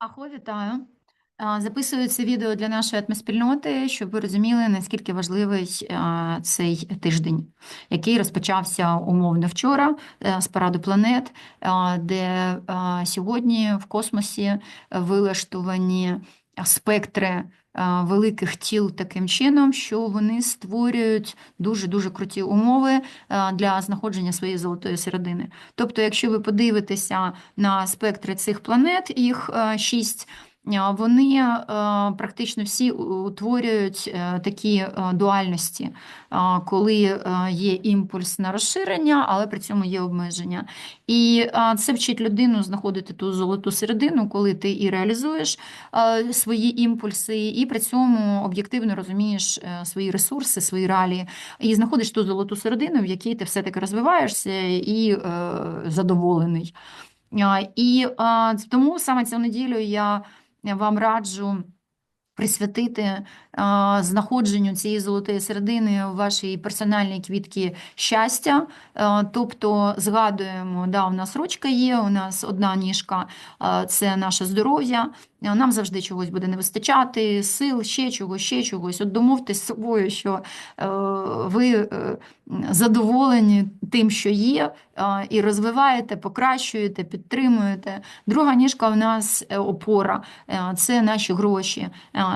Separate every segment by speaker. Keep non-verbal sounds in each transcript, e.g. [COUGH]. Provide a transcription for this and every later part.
Speaker 1: Ахо, вітаю. Записується відео для нашої атмоспільноти, щоб ви розуміли, наскільки важливий цей тиждень, який розпочався умовно вчора е, з параду планет, де сьогодні в космосі вилаштовані спектри великих тіл таким чином, що вони створюють дуже-дуже круті умови для знаходження своєї золотої середини. Тобто, якщо ви подивитеся на спектри цих планет, їх е, шість. Вони е, практично всі утворюють е, такі е, дуальності, коли є імпульс на розширення, але при цьому є обмеження. І це вчить людину знаходити ту золоту середину, коли ти і реалізуєш свої імпульси, і при цьому об'єктивно розумієш свої ресурси, свої реалії, і знаходиш ту золоту середину, в якій ти все-таки розвиваєшся і задоволений. І тому саме цю неділю я вам раджу присвятити а, знаходженню цієї золотої середини у вашій персональній квітці щастя. А, тобто згадуємо, да, у нас ручка є, у нас одна ніжка а, це наше здоров'я. Нам завжди чогось буде не вистачати, сил, ще чогось, ще чогось. От домовтесь з собою, що е, ви е, задоволені тим, що є, е, і розвиваєте, покращуєте, підтримуєте. Друга ніжка в нас е, опора, е, це наші гроші,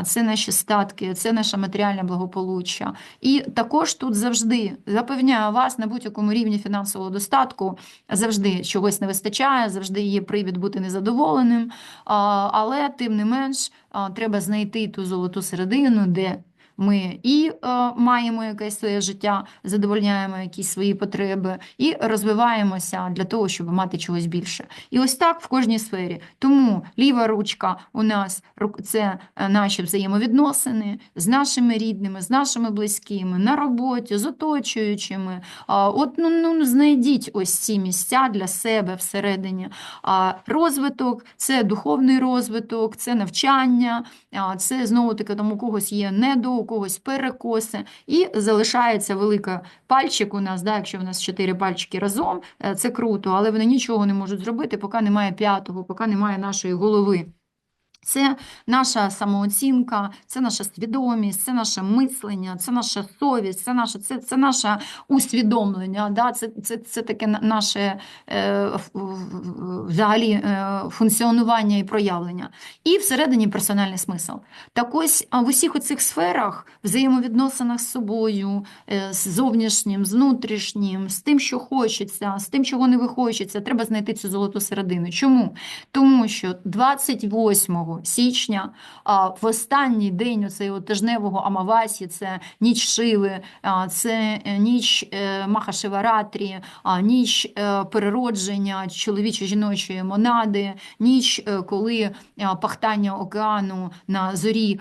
Speaker 1: це наші статки, це наше матеріальне благополуччя. І також тут завжди запевняю вас на будь-якому рівні фінансового достатку, завжди чогось не вистачає, завжди є привід бути незадоволеним. Але тим не менш треба знайти ту золоту середину, де ми і е, маємо якесь своє життя, задовольняємо якісь свої потреби, і розвиваємося для того, щоб мати чогось більше. І ось так в кожній сфері. Тому ліва ручка у нас це е, наші взаємовідносини з нашими рідними, з нашими близькими, на роботі, з оточуючими. От ну, ну знайдіть ось ці місця для себе всередині. Розвиток це духовний розвиток, це навчання, це знову таки там у когось є недо, у когось перекоси, і залишається велика пальчик у нас, да, якщо в нас чотири пальчики разом, е, це круто, але вони нічого не можуть зробити, поки немає п'ятого, поки немає нашої голови. Це наша самооцінка, це наша свідомість, це наше мислення, це наша совість, це наше, це, це наше усвідомлення. Да? Це, це, це таке наше е, взагалі е, функціонування і проявлення. І всередині персональний смисл. Так ось в усіх оцих сферах, взаємовідносинах з собою, е, з зовнішнім, з внутрішнім, з тим, що хочеться, з тим, чого не вихочеться, треба знайти цю золоту середину. Чому? Тому що 28 січня, а, в останній день оцеї тижневого Амавасі, це ніч Шиви, це е, ніч е, Махашиваратрі, ніч е, переродження чоловічо-жіночої монади, ніч, коли пахтання океану на зорі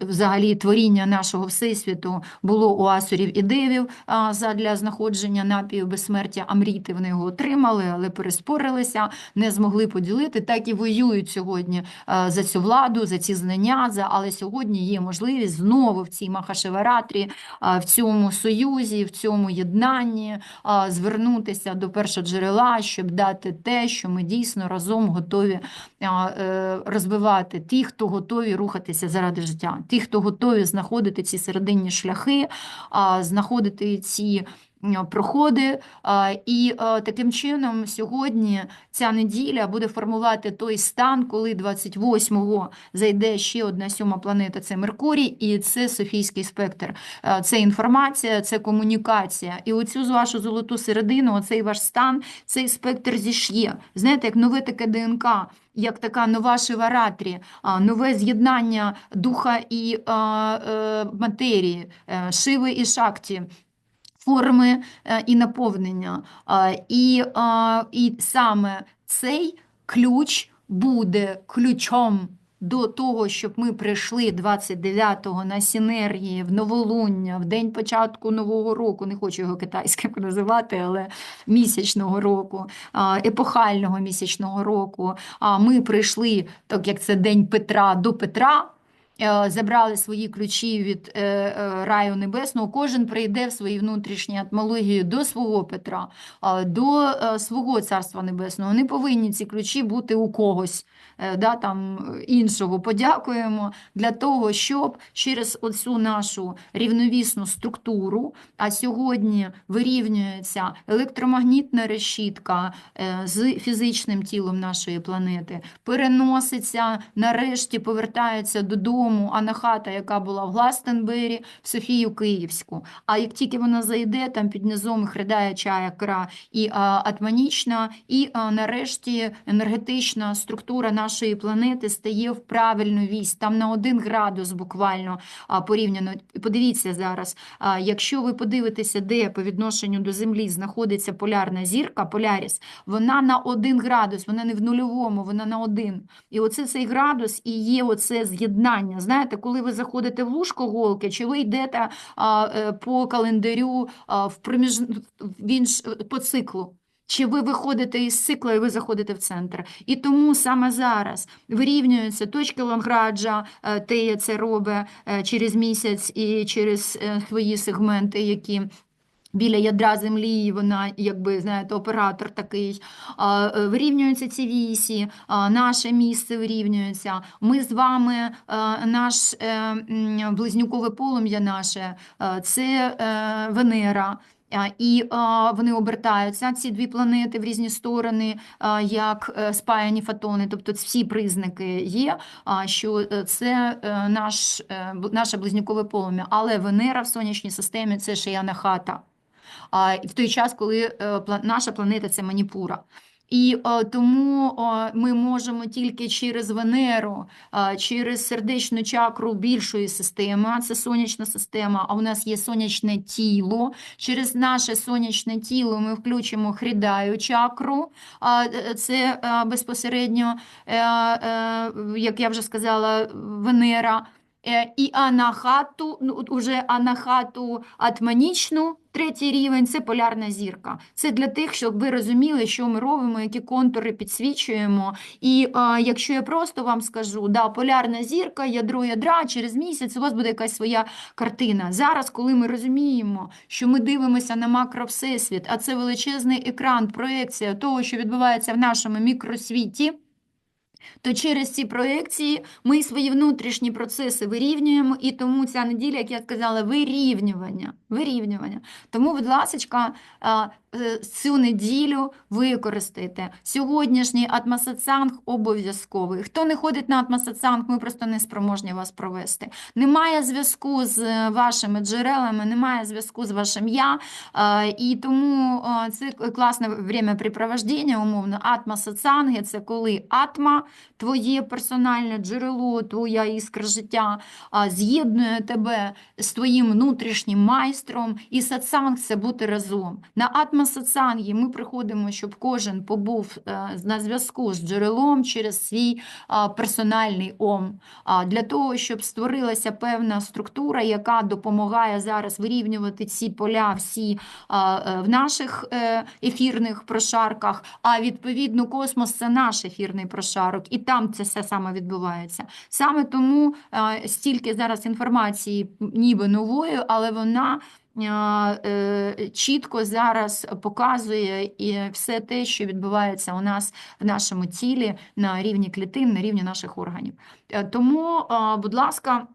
Speaker 1: взагалі творіння нашого всесвіту було у асурів і девів задля знаходження напію безсмертя Амріти. Вони його отримали, але переспорилися, не змогли поділити. Так і воюють сьогодні е, за цю владу, за ці знання. За але сьогодні є можливість знову в цій Махашиваратрі, е, в цьому союзі, в цьому єднанні е, звернутися до першоджерела, щоб дати те, що ми дійсно разом готові розвивати. Ті, хто готові рухатися заради життя, ті, хто готові знаходити ці серединні шляхи, знаходити ці проходи. І таким чином сьогодні ця неділя буде формувати той стан, коли 28-го зайде ще одна сьома планета, це Меркурій, і це Софійський спектр. Це інформація, це комунікація. І оцю з вашу золоту середину, оцей ваш стан, цей спектр зіш'є. Знаєте, як нове таке ДНК. Як така нова шиваратрі, нове з'єднання духа і е, матерії, е, шиви і шакті, форми е, і наповнення. І, і саме цей ключ буде ключом до того, щоб ми прийшли 29-го на синергії в новолуння, в день початку нового року, не хочу його китайським [LAUGHS] називати, але місячного року, епохального місячного року. А ми прийшли, так як це день Петра до Петра. Е, забрали свої ключі від е, е, раю небесного, кожен прийде в своїй внутрішній атмології до свого Петра, до свого царства небесного. Не повинні ці ключі бути у когось да, там, іншого. Подякуємо для того, щоб через оцю нашу рівновісну структуру, а сьогодні вирівнюється електромагнітна решітка з фізичним тілом нашої планети, переноситься, нарешті повертається додому анахата, яка була в Гластенбері, в Софію Київську. А як тільки вона зайде, там під низом їх ридає чаякра і атманічна, і а, нарешті енергетична структура нашої планети стає в правильну вісь. Там на один градус буквально а, порівняно. Подивіться зараз, а, якщо ви подивитеся, де по відношенню до Землі знаходиться полярна зірка, Поляріс, вона на один градус, вона не в нульовому, вона на один. І оце цей градус і є оце з'єднання. Знаєте, коли ви заходите в лужко голки, чи ви йдете е, по календарю в проміж... в інш... по циклу. Чи ви виходите із цикла і ви заходите в центр? І тому саме зараз вирівнюються точки Лонграджа, те Тея це робить е, через місяць і через е, свої сегменти, які біля ядра землі, вона, якби, знаєте, оператор такий. Е, Вирівнюються ці вісі, наше місце вирівнюється. Ми з вами, е, наш е, близнюкове полум'я наше, це Венера. І вони обертаються, ці дві планети в різні сторони, як спаяні фотони, тобто всі признаки є, що це наш, наше близнюкове полум'я. Але Венера в сонячній системі це ще й анахата. А, і в той час, коли е, наша планета це Маніпура. І е, тому е, ми можемо тільки через Венеру, е, через сердечну чакру більшої системи, а це сонячна система, а у нас є сонячне тіло. Через наше сонячне тіло ми включимо хрідаю чакру, е, це е, безпосередньо, е, е, як я вже сказала, Венера. І анахату, ну, уже анахату атманічну, третій рівень це полярна зірка. Це для тих, щоб ви розуміли, що ми робимо, які контури підсвічуємо. І е, якщо я просто вам скажу, да, полярна зірка, ядро ядра, через місяць у вас буде якась своя картина. Зараз, коли ми розуміємо, що ми дивимося на макровсесвіт, а це величезний екран, проекція того, що відбувається в нашому мікросвіті то через ці проекції ми свої внутрішні процеси вирівнюємо, і тому ця неділя, як я сказала, вирівнювання. вирівнювання. Тому, будь ласка, цю неділю використайте. Сьогоднішній атмосацанг обов'язковий. Хто не ходить на атмосацанг, ми просто не спроможні вас провести. Немає зв'язку з е, вашими джерелами, немає зв'язку з вашим я, е, і тому е, це класне времяпрепровождення, умовно. Атма-сатсанги – це коли атма, твоє персональне джерело, твоя іскра життя з'єднує тебе з твоїм внутрішнім майстром, і сатсанг – це бути разом. На атма-сатсангі ми приходимо, щоб кожен побув е, на зв'язку з джерелом через свій персональний ом, для того, щоб створилася певна структура, яка допомагає зараз вирівнювати ці поля всі е, в наших е, ефірних прошарках, а відповідно космос це наш ефірний прошарок, і там це все саме відбувається. Саме тому стільки зараз інформації ніби нової, але вона чітко зараз показує і все те, що відбувається у нас в нашому тілі на рівні клітин, на рівні наших органів. Е, Тому, е, будь ласка,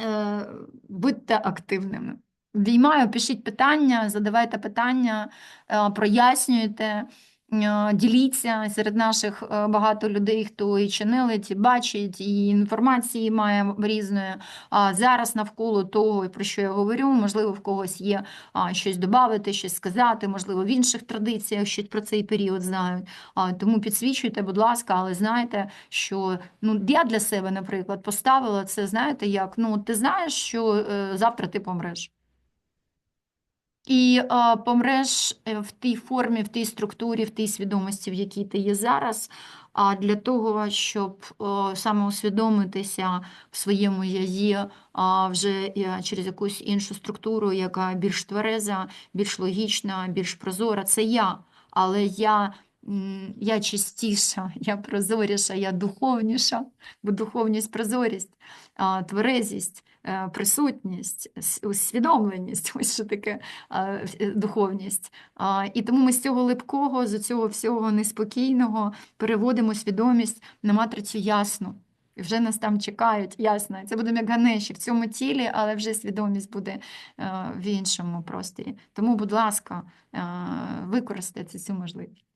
Speaker 1: е, будьте активними. Віймаю, пишіть питання, задавайте питання, е, прояснюйте, е, діліться серед наших е, багато людей, хто і ченелить, і бачить, і інформації має різної. А зараз навколо того, про що я говорю, можливо, в когось є щось додати, щось сказати, можливо, в інших традиціях щось про цей період знають. А, тому підсвічуйте, будь ласка, але знайте, що ну, я для себе, наприклад, поставила це, знаєте, як ну, ти знаєш, що е, завтра ти помреш. І е, помреш е, в тій формі, в тій структурі, в тій свідомості, в якій ти є зараз, а для того, щоб е, самоусвідомитися в своєму яї а, вже е, через якусь іншу структуру, яка більш твереза, більш логічна, більш прозора, це я. Але я я чистіша, я прозоріша, я духовніша, бо духовність, прозорість, тверезість, е, присутність, усвідомленість, [LAUGHS] ось що таке е, духовність. І тому ми з цього липкого, з цього всього неспокійного переводимо свідомість на матрицю ясну. І вже нас там чекають, ясно. Це буде як Ганеші в цьому тілі, але вже свідомість буде е, в іншому просторі. Тому, будь ласка, використайте цю можливість.